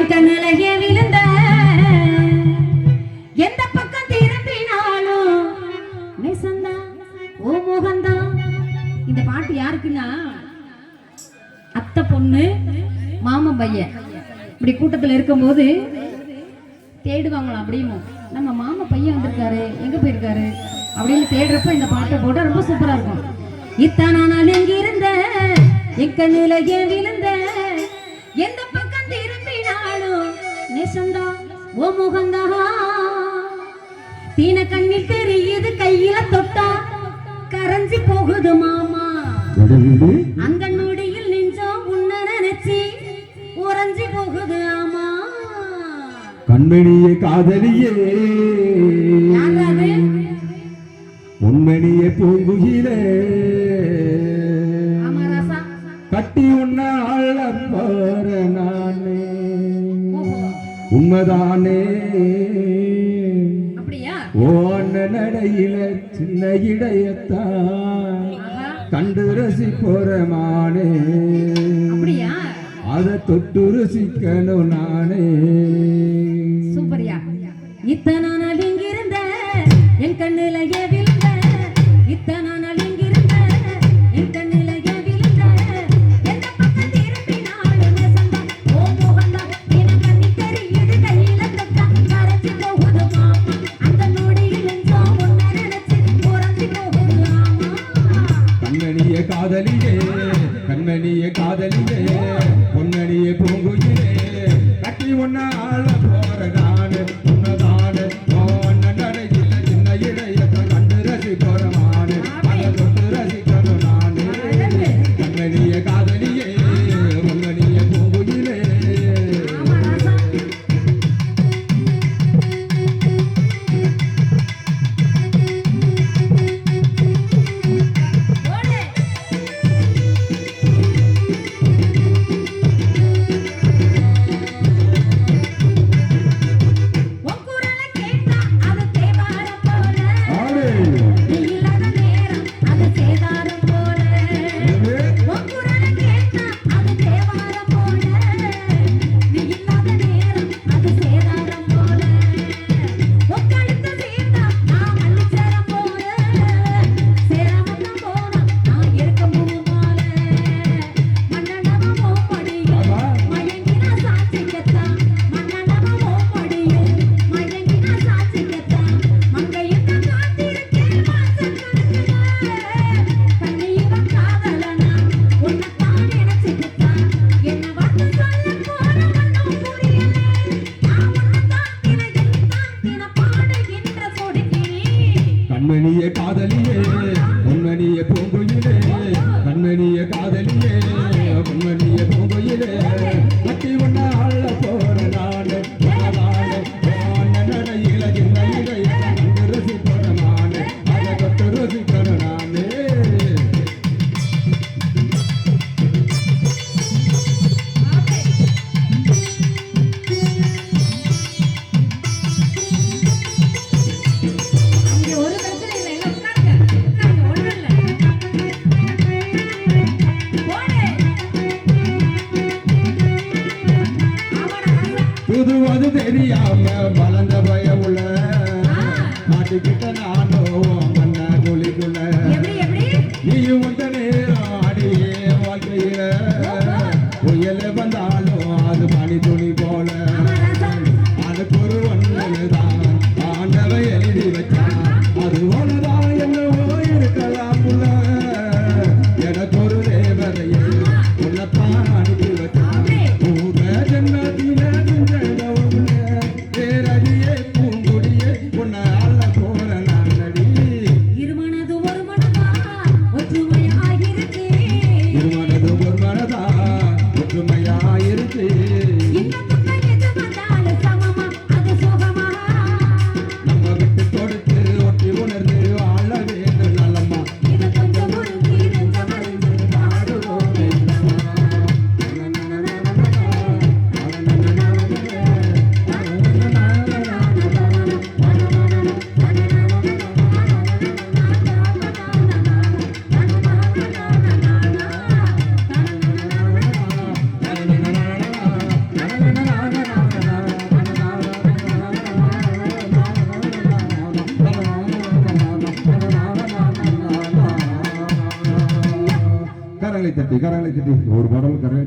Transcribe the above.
என் விழுந்த எந்த பக்கம் திரும்பினாலும் நேசந்தா ஓ மோகந்தா. இந்த பாட்டு யாருக்குன்னா? அத்தை பொண்ணு மாமன் பையன். இப்படி கூட்டத்துல இருக்கும்போது தேடுவாங்களாம் அப்படியும்? நம்ம மாமா பையன் வந்திருக்காரு எங்க போயிருக்காரு? அப்படின்னு தேடுறப்ப இந்த பாட்டை போட்டா ரொம்ப சூப்பரா இருக்கும். இத்தனை நாள் எங்க இருந்த எக்க நிலைய விழுந்த எந்த நேசந்தா ஓ முகந்தா. தீன கண்ணில் தெரியுது கையில தொட்டா. கரைஞ்சி போகுது மாமா. அந்த நொடியில் நெஞ்சம் உன்ன நினைச்சு உறைஞ்சி போகுது ஆமா. கண்மணியே காதலியே? உண்மணியே பூங்குகிலே கட்டி உன்ன ஆள போற நானே. உண்மைதானே. அப்படியா? ஓன நடையில சின்ன இடையத்தான் கண்டு ரசி போறமானே. அப்படியா? அதை தொட்டு ருசிக்கணும் நானே. காதலியே கண்மணியே காதலியே பொன்னணியே பூங்குயிலே கட்டி ஒன்ன ஆள கண்மணியே காதலியே பொன்மணியே பூங்குயிலே. ராசா புதுவது தெரியாம வளர்ந்த பயவுல மாட்டிக்கிட்ட நானும் மன்ன குழிக்குள்ள. நீயும் வந்த நேரம் அடியே வாழ்க்கையில. புயல் வந்தாலும் கரங்களை தட்டி கரங்களை தட்டி ஒரு பாடல் கரங்களை